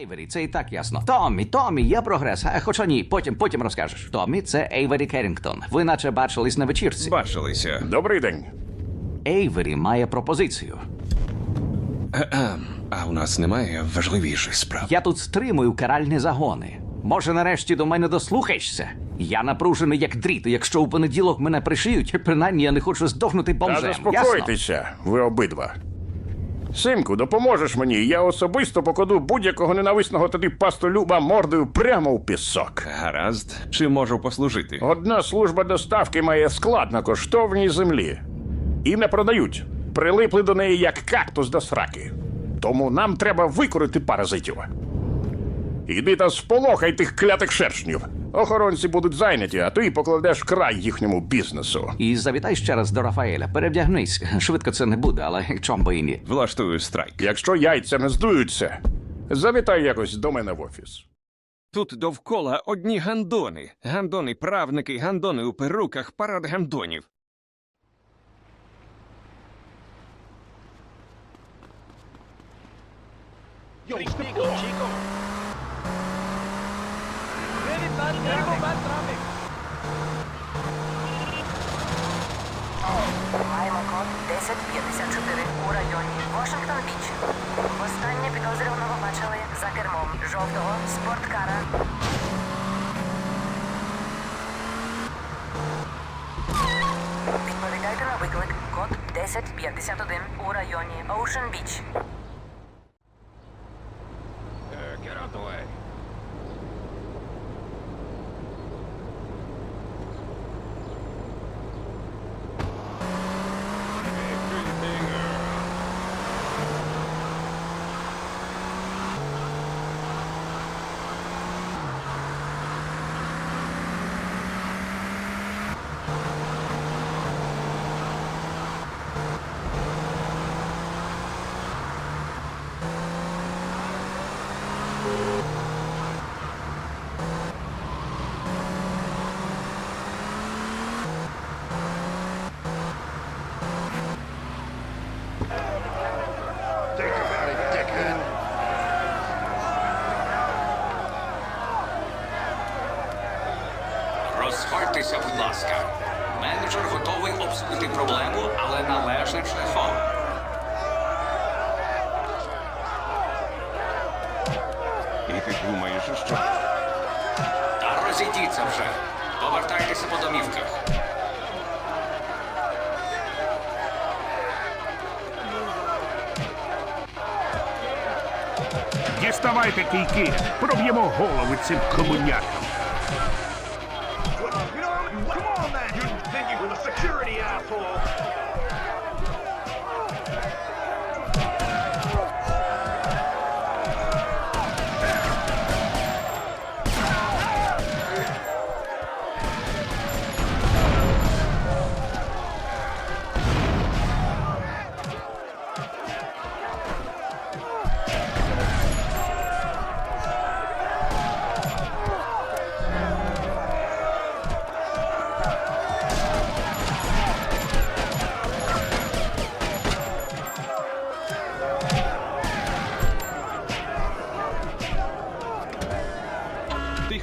Ейвері, це і так ясно. Томмі, Томмі, є прогрес. А, хоча ні, потім, потім розкажеш. Томмі, це Ейвері Керрінгтон. Ви наче бачились на вечірці. Бачилися. Добрий день. Ейвері має пропозицію. А у нас немає важливіших справ. Я тут стримую каральні загони. Може, нарешті до мене дослухаєшся? Я напружений як дріт, і якщо у понеділок мене пришиють, принаймні я не хочу здохнути Та бомжем. Ясно? заспокойтеся, ви обидва. Симку, допоможеш мені, я особисто покладу будь-якого ненависного тобі пастолюба мордою прямо в пісок. Гаразд, чи можу послужити? Одна служба доставки має склад на коштовній землі. І не продають. Прилипли до неї як кактус до сраки. Тому нам треба викорити паразитів. Іди та сполохай тих клятих шершнів. Охоронці будуть зайняті, а ти покладеш край їхньому бізнесу. І завітай ще раз до Рафаеля. Перевдягнись. Швидко це не буде, але чом би і ні. Влаштую страйк. Якщо яйця не здуються, завітай якось до мене в офіс. Тут довкола одні гандони. Гандони, правники, гандони у перуках, парад гандонів. Yo, chico, chico. Маємо код 1054 у районі Вашингтон Біч. Востаннє підозрюваного бачили за кермом жовтого спорткара. Відповідайте на виклик код 1051 у районі Ocean Beach. Розходьтеся, будь ласка. Менеджер готовий обсудити проблему, але належним шляхом. І ти думаєш, що Та розійдіться вже. Повертайтеся по домівках. Діставайте кійки, проб'ємо голови цим комунякам. four.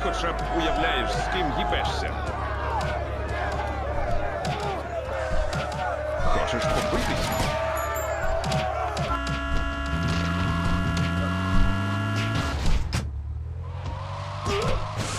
хоча б уявляєш, з ким їбешся. Хочеш побитись? Ugh.